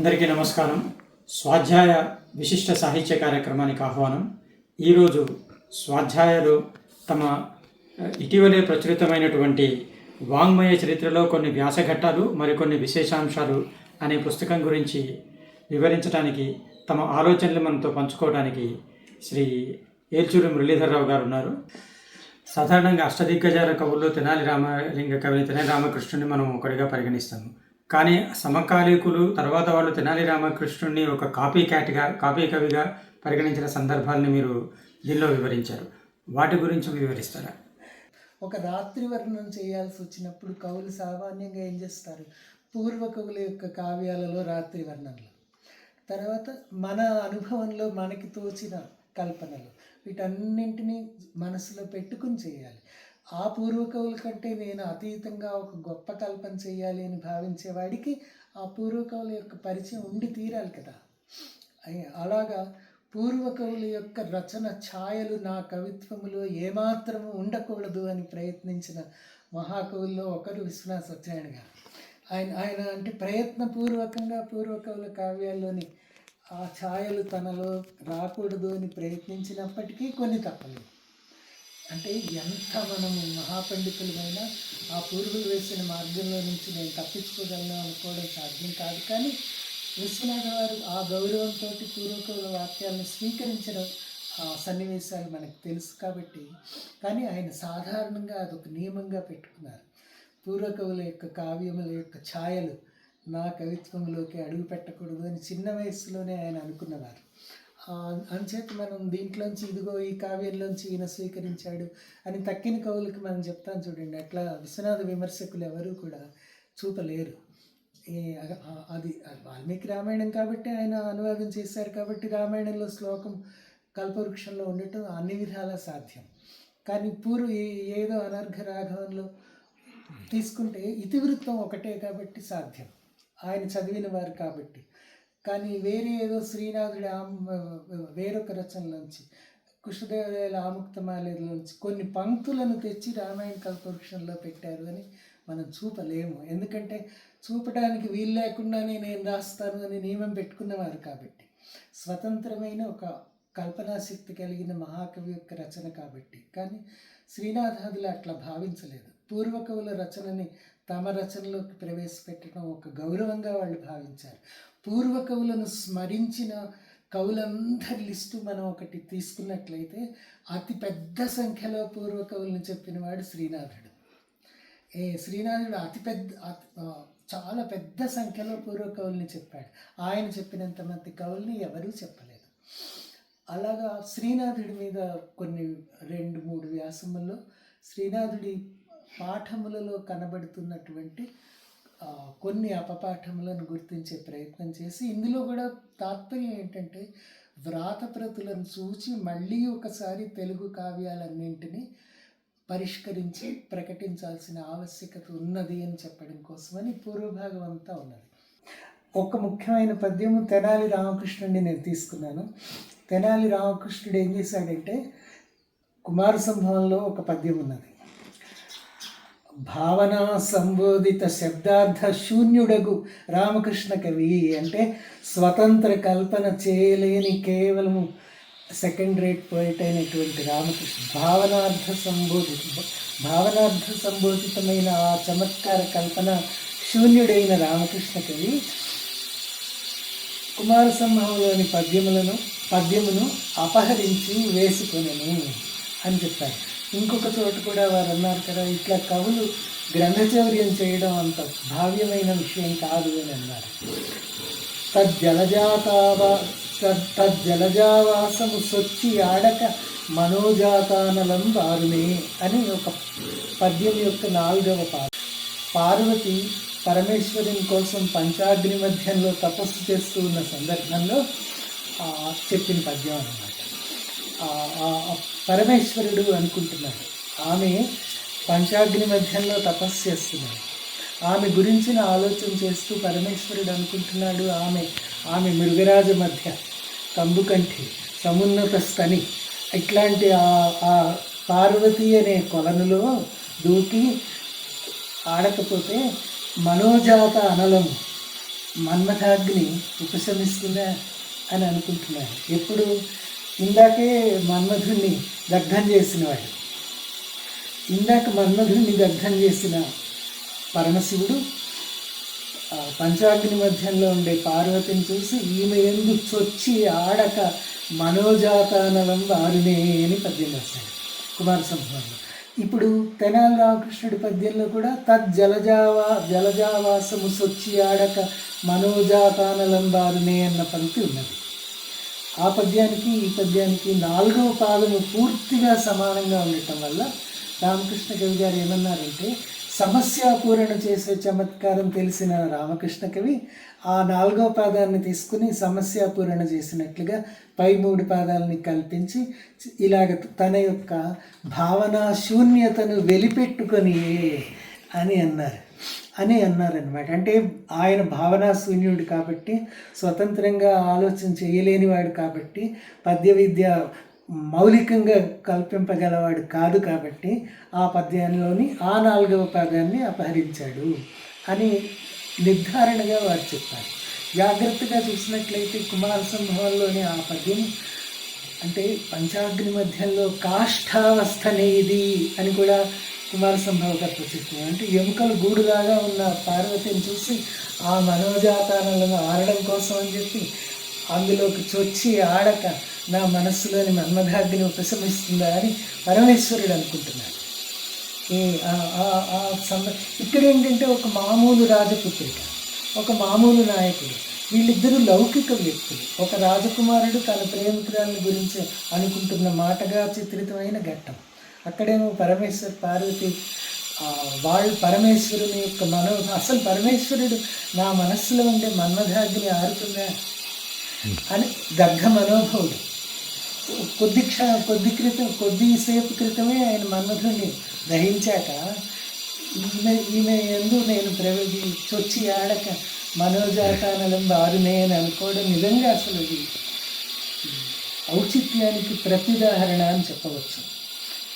అందరికీ నమస్కారం. స్వాధ్యాయ విశిష్ట సాహిత్య కార్యక్రమానికి ఆహ్వానం. ఈరోజు స్వాధ్యాయలు తమ ఇటీవలే ప్రచురితమైనటువంటి వాంగ్మయ చరిత్రలో కొన్ని వ్యాసఘట్టాలు మరికొన్ని విశేషాంశాలు అనే పుస్తకం గురించి వివరించడానికి తమ ఆలోచనలు మనతో పంచుకోవడానికి శ్రీ ఏల్చూరి మురళీధరరావు గారు ఉన్నారు. సాధారణంగా అష్టదిగ్గజాల కవుల్లో తెనాలి రామలింగ కవిని తెనాలి రామకృష్ణుని మనం ఒకటిగా పరిగణిస్తాము. కానీ సమకాలీకులు తర్వాత వాళ్ళు తెనాలి రామకృష్ణుడిని ఒక కాపీ క్యాట్గా కాపీ కవిగా పరిగణించిన సందర్భాన్ని మీరు దీనిలో వివరించారు. వాటి గురించి వివరిస్తారా? ఒక రాత్రి వర్ణనం చేయాల్సి వచ్చినప్పుడు కవులు సామాన్యంగా ఏం చేస్తారు? పూర్వ కవుల యొక్క కావ్యాలలో రాత్రి వర్ణనలు తర్వాత మన అనుభవంలో మనకి తోచిన కల్పనలు. వీటన్నింటినీ మనసులో పెట్టుకుని చేయాలి. ఆ పూర్వకవుల కంటే నేను అతీతంగా ఒక గొప్ప కల్పన చేయాలి అని భావించేవాడికి ఆ పూర్వకవుల యొక్క పరిచయం ఉండి తీరాలి కదా. అలాగా పూర్వకవుల యొక్క రచన ఛాయలు నా కవిత్వములో ఏమాత్రము ఉండకూడదు అని ప్రయత్నించిన మహాకవుల్లో ఒకరు విశ్వనాథ సత్యనారాయణ గారు. ఆయన ఆయన అంటే ప్రయత్నపూర్వకంగా పూర్వకవుల కావ్యాల్లోని ఆ ఛాయలు తనలో రాకూడదు అని ప్రయత్నించినప్పటికీ కొన్ని తప్పలేదు. అంటే ఎంత మనము మహాపండితులమైనా ఆ పూర్వులు వేసిన మార్గంలో నుంచి నేను తప్పించుకోగలను అనుకోవడం సాధ్యం కాదు. కానీ విశ్వనాథ వారు ఆ గౌరవంతో పూర్వకవుల వాక్యాలను స్వీకరించడం ఆ సన్నివేశాలు మనకు తెలుసు కాబట్టి కానీ ఆయన సాధారణంగా అదొక నియమంగా పెట్టుకున్నారు. పూర్వకవుల యొక్క కావ్యముల యొక్క ఛాయలు నా కవిత్వంలోకి అడుగు పెట్టకూడదు అని చిన్న వయసులోనే ఆయన అనుకున్నవారు. అంచేత మనం దీంట్లోంచి ఇదిగో ఈ కావ్యంలోంచి ఈయన స్వీకరించాడు అని తక్కిన కవులకి మనం చెప్తాం చూడండి. అట్లా విశ్వనాథ విమర్శకులు ఎవరూ కూడా చూపలేరు. ఈ అది వాల్మీకి రామాయణం కాబట్టి ఆయన అనువాదం చేశారు కాబట్టి రామాయణంలో శ్లోకం కల్పవృక్షంలో ఉండటం అన్ని విధాలా సాధ్యం. కానీ పూర్వ ఏదో అనర్ఘ రాఘవంలో తీసుకుంటే ఇతివృత్తం ఒకటే కాబట్టి సాధ్యం. ఆయన చదివిన వారు కాబట్టి. కానీ వేరే ఏదో శ్రీనాథుడి వేరొక వేరొక నుంచి కృష్ణదేవరాయల ఆముక్తమాలలోంచి కొన్ని పంక్తులను తెచ్చి రామాయణ కల్పవృక్షంలో పెట్టారు అని మనం చూపలేము. ఎందుకంటే చూపడానికి వీలు లేకుండానే నేను రాస్తాను అని నియమం పెట్టుకున్నవారు కాబట్టి. స్వతంత్రమైన ఒక కల్పనాశక్తి కలిగిన మహాకవి యొక్క రచన కాబట్టి. కానీ శ్రీనాథాదులు అట్లా భావించలేదు. పూర్వకవుల రచనని తమ రచనలోకి ప్రవేశపెట్టడం ఒక గౌరవంగా వాళ్ళు భావించారు. పూర్వకవులను స్మరించిన కవులందరి లిస్టు మనం ఒకటి తీసుకున్నట్లయితే అతి పెద్ద సంఖ్యలో పూర్వకవులను చెప్పినవాడు శ్రీనాథుడు. ఏ శ్రీనాథుడు అతిపెద్ద అతి- చాలా పెద్ద సంఖ్యలో పూర్వకవుల్ని చెప్పాడు. ఆయన చెప్పినంత మంది కవుల్ని ఎవరూ చెప్పలేదు. అలాగా శ్రీనాథుడి మీద కొన్ని రెండు మూడు వ్యాసముల్లో శ్రీనాథుడి పాఠములలో కనబడుతున్నటువంటి కొన్ని అపపాఠములను గుర్తించే ప్రయత్నం చేసి ఇందులో కూడా తాత్పర్యం ఏంటంటే వ్రాతప్రతులను చూచి మళ్ళీ ఒకసారి తెలుగు కావ్యాలన్నింటినీ పరిష్కరించి ప్రకటించాల్సిన ఆవశ్యకత ఉన్నది అని చెప్పడం కోసమని పూర్వభాగం అంతా ఉన్నది. ఒక ముఖ్యమైన పద్యము తెనాలి రామకృష్ణుడిని నేను తీసుకున్నాను. తెనాలి రామకృష్ణుడు ఏం చేశాడంటే కుమార సంభవంలో ఒక పద్యం ఉన్నది భావనా సంబోధిత శబ్దార్థ శూన్యుడగు రామకృష్ణ కవి అంటే స్వతంత్ర కల్పన చేయలేని కేవలము సెకండ్ రేట్ పోయిట్ అయినటువంటి రామకృష్ణ. భావనార్థ సంబోధిత భావనార్థ సంబోధితమైన ఆ చమత్కార కల్పన శూన్యుడైన రామకృష్ణ కవి కుమార సంభవంలోని పద్యములను పద్యమును అపహరించి వేసుకొనను అని చెప్పారు. ఇంకొక చోట కూడా వారు అన్నారు కదా ఇట్లా కవులు గ్రంథచౌర్యం చేయడం అంత భావ్యమైన విషయం కాదు అని అన్నారు. తజ్జలజాతావా తద్ తజ్జలజావాసము సొచ్చి ఆడక మనోజాతానలం వారునే అని ఒక పద్యం యొక్క నాలుగవ పాట పార్వతి పరమేశ్వరుని కోసం పంచాగ్ని మధ్యంలో తపస్సు చేస్తూ ఉన్న సందర్భంలో చెప్పిన పద్యం అన్నమాట. పరమేశ్వరుడు అనుకుంటున్నాడు. ఆమె పంచాగ్ని మధ్యంలో తపస్సు చేస్తున్నాడు. ఆమె గురించిన ఆలోచన చేస్తూ పరమేశ్వరుడు అనుకుంటున్నాడు ఆమె ఆమె మృగరాజ మధ్య కంబుకంఠి సమున్నత స్తని ఇట్లాంటి ఆ- ఆ పార్వతి అనే కొలనులో దూకి ఆడకపోతే మనోజాత అనలము మన్మథాగ్ని ఉపశమిస్తుందా? అని అనుకుంటున్నాను ఎప్పుడు? ఇందాకే మన్మధుడిని దగ్ధం చేసినవాడు ఇందాక మన్మధుడిని దగ్ధం చేసిన పరమశివుడు పంచాగ్ని మధ్యంలో ఉండే పార్వతిని చూసి ఈమె ఎందు చొచ్చి ఆడక మనోజాతానలం వారినే అని పద్యం రాశాడు కుమార సంభవంలో ఇప్పుడు తెనాలి రామకృష్ణుడి పద్యంలో కూడా తజ్జలజావా జలజావాసము సొచ్చి ఆడక మనోజాతానలం వారినే అన్న పంక్తి ఉన్నది. ఆ పద్యానికి ఈ పద్యానికి నాలుగవ పాదము పూర్తిగా సమానంగా ఉండటం వల్ల రామకృష్ణ కవి గారు ఏమన్నారంటే సమస్యాపూరణ చేసే చమత్కారం తెలిసిన రామకృష్ణ కవి ఆ నాలుగవ పాదాన్ని తీసుకుని సమస్యాపూరణ చేసినట్లుగా పై మూడు పాదాలని కల్పించి ఇలాగ తన యొక్క భావన శూన్యతను వెలిపెట్టుకొని అని అన్నారు. అని అన్నారనమాట అంటే ఆయన భావనా శూన్యుడు కాబట్టి స్వతంత్రంగా ఆలోచన చేయలేనివాడు కాబట్టి పద్య విద్య మౌలికంగా కల్పింపగలవాడు కాదు కాబట్టి ఆ పద్యంలోని ఆ నాలుగవ పదాన్ని అపహరించాడు అని నిర్ధారణగా వారు చెప్పారు. జాగ్రత్తగా చూసినట్లయితే కుమార సంభవంలోని ఆ పద్యం అంటే పంచాగ్ని మధ్యంలో కాష్టావస్థనేది అని కూడా కుమారసంభవ సంభవకర్త చెప్తున్నారు అంటే ఎముకలు గూడులాగా ఉన్న పార్వతిని చూసి ఆ మనోజాతాలను ఆడడం కోసం అని చెప్పి అందులోకి చొచ్చి ఆడక నా మనస్సులోని మన్మధాగ్ని ఉపశమిస్తుందా అని పరమేశ్వరుడు అనుకుంటున్నాడు. ఈ సంద ఇక్కడ ఏంటంటే ఒక మామూలు రాజపుత్రిక ఒక మామూలు నాయకుడు. వీళ్ళిద్దరూ లౌకిక వ్యక్తులు. ఒక రాజకుమారుడు తన ప్రేమికురాలను గురించి అనుకుంటున్న మాటగా చిత్రితమైన ఘట్టం. అక్కడేమో పరమేశ్వర్ పార్వతి వాళ్ళు పరమేశ్వరుని యొక్క మనో అసలు పరమేశ్వరుడు నా మనస్సులో ఉండే మన్మధాగ్ని ఆరుతుందా? అని దగ్గ మనోభవుడు. కొద్ది క్ష కొద్ది క్రితం కొద్దిసేపు క్రితమే ఆయన మన్మధుడిని దహించాక ఈమె ఈమె ఎందు నేను ప్రవేశి చొచ్చి ఆడక మనోజాతానలం బారునే అని అనుకోవడం నిజంగా అసలు ఇది ఔచిత్యానికి ప్రతిదాహరణ అని చెప్పవచ్చు.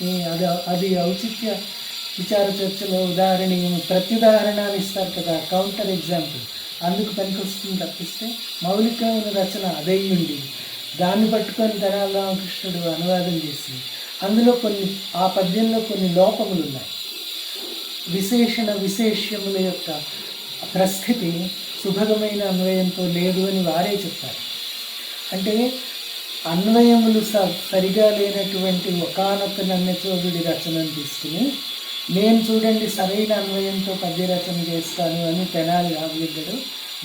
అది అది ఔచిత్య విచార చర్చలో ఉదాహరణ ప్రత్యుదాహరణ అని ఇస్తారు కదా కౌంటర్ ఎగ్జాంపుల్ అందుకు పనికొస్తుంది తప్పిస్తే మౌలికమైన రచన అదై ఉండి దాన్ని పట్టుకొని తెనాలి రామకృష్ణుడు అనువాదం చేసి అందులో కొన్ని ఆ పద్యంలో కొన్ని లోపములు ఉన్నాయి విశేషణ విశేష్యముల యొక్క ప్రస్థితి సుభగమైన అన్వయంతో లేదు అని వారే చెప్పారు. అంటే అన్వయములు స సరిగా లేనటువంటి ఒకనొక నన్నచోదుడి రచనను తీసుకుని నేను చూడండి సరైన అన్వయంతో పద్య రచన చేస్తాను అని తెనాలి రామలింగడు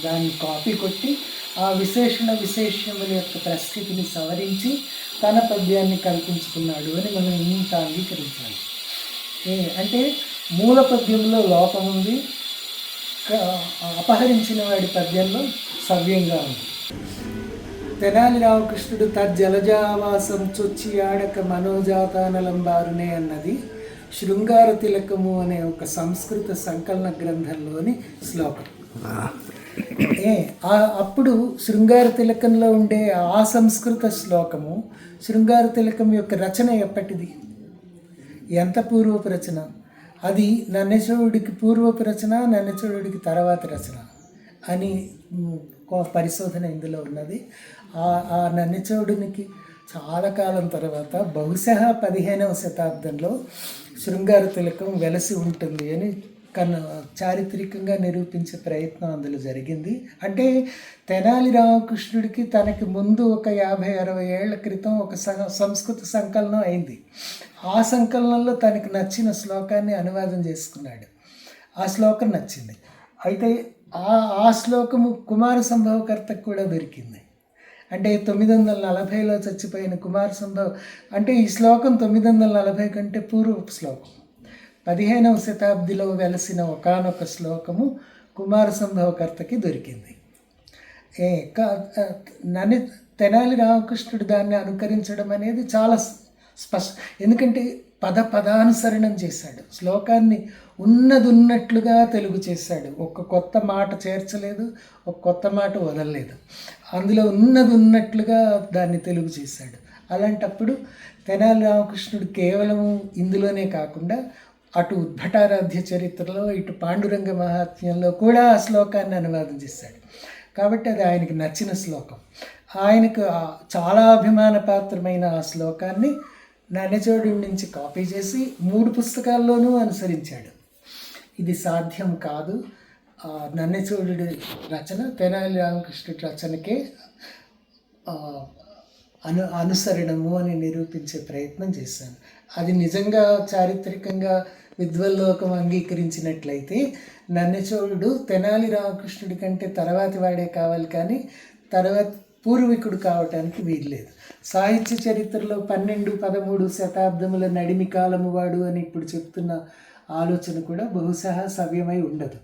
దాన్ని కాపీ కొట్టి ఆ విశేషణ విశేషముల యొక్క పరిస్థితిని సవరించి తన పద్యాన్ని కల్పించుకున్నాడు అని మనం ఇంత అంగీకరించాలి. అంటే మూల పద్యంలో లోపం ఉంది అపహరించిన వాడి పద్యంలో సవ్యంగా ఉంది. తెనాలి రామకృష్ణుడు తజ్జలజావాసం చొచ్చి ఆడక మనోజాతానలంబారునే అన్నది శృంగార తిలకము అనే ఒక సంస్కృత సంకలన గ్రంథంలోని శ్లోకం. ఏ అప్పుడు శృంగార తిలకంలో ఉండే ఆ సంస్కృత శ్లోకము శృంగార తిలకం యొక్క రచన ఎప్పటిది? ఎంత పూర్వపు రచన? అది నన్నచోడికి పూర్వపు రచన నన్నచోడుడికి తర్వాత రచన అని పరిశోధన ఇందులో ఉన్నది. ఆ ఆ చాలా కాలం తర్వాత బహుశా పదిహేనవ శతాబ్దంలో శృంగార తిలకం వెలసి ఉంటుంది అని కన్ చారిత్రకంగా నిరూపించే ప్రయత్నం అందులో జరిగింది. అంటే తెనాలి రామకృష్ణుడికి తనకి ముందు ఒక యాభై అరవై ఏళ్ళ క్రితం ఒక సంస్కృత సంకలనం అయింది. ఆ సంకలనంలో తనకి నచ్చిన శ్లోకాన్ని అనువాదం చేసుకున్నాడు. ఆ శ్లోకం నచ్చింది. అయితే ఆ ఆ శ్లోకము కుమార సంభవకర్తకు కూడా దొరికింది. అంటే తొమ్మిది వందల నలభైలో చచ్చిపోయిన కుమార సంభవ్ అంటే ఈ శ్లోకం తొమ్మిది వందల నలభై కంటే పూర్వపు శ్లోకం. పదిహేనవ శతాబ్దిలో వెలసిన ఒకానొక శ్లోకము కుమార సంభవకర్తకి దొరికింది. ఏ క- నని తెనాలి రామకృష్ణుడు దాన్ని అనుకరించడం అనేది చాలా స్పష్ట ఎందుకంటే పద పదానుసరణం చేశాడు. శ్లోకాన్ని ఉన్నదున్నట్లుగా తెలుగు చేశాడు. ఒక కొత్త మాట చేర్చలేదు ఒక కొత్త మాట వదలలేదు. అందులో ఉన్నది ఉన్నట్లుగా దాన్ని తెలుగు చేశాడు. అలాంటప్పుడు తెనాలి రామకృష్ణుడు కేవలం ఇందులోనే కాకుండా అటు ఉద్భటారాధ్య చరిత్రలో ఇటు పాండురంగ మహాత్మ్యంలో కూడా ఆ శ్లోకాన్ని అనువాదం చేశాడు. కాబట్టి అది ఆయనకి నచ్చిన శ్లోకం. ఆయనకు చాలా చాలా అభిమానపాత్రమైన ఆ శ్లోకాన్ని నన్నచోడు నుంచి కాపీ చేసి మూడు పుస్తకాల్లోనూ అనుసరించాడు. ఇది సాధ్యం కాదు. ఆ, రచన తెనాలి రామకృష్ణుడి రచనకే అను అనుసరణము అని నిరూపించే ప్రయత్నం చేశాను. అది నిజంగా చారిత్రకంగా విద్వల్లోకం అంగీకరించినట్లయితే నన్నచోళుడు తెనాలి రామకృష్ణుడి కంటే తర్వాతి వాడే కావాలి కానీ తర్వాత పూర్వీకుడు కావటానికి వీల్లేదు. సాహిత్య చరిత్రలో పన్నెండు పదమూడు శతాబ్దముల నడిమి కాలము వాడు అని ఇప్పుడు చెప్తున్న ఆలోచన కూడా బహుశా సవ్యమై ఉండదు.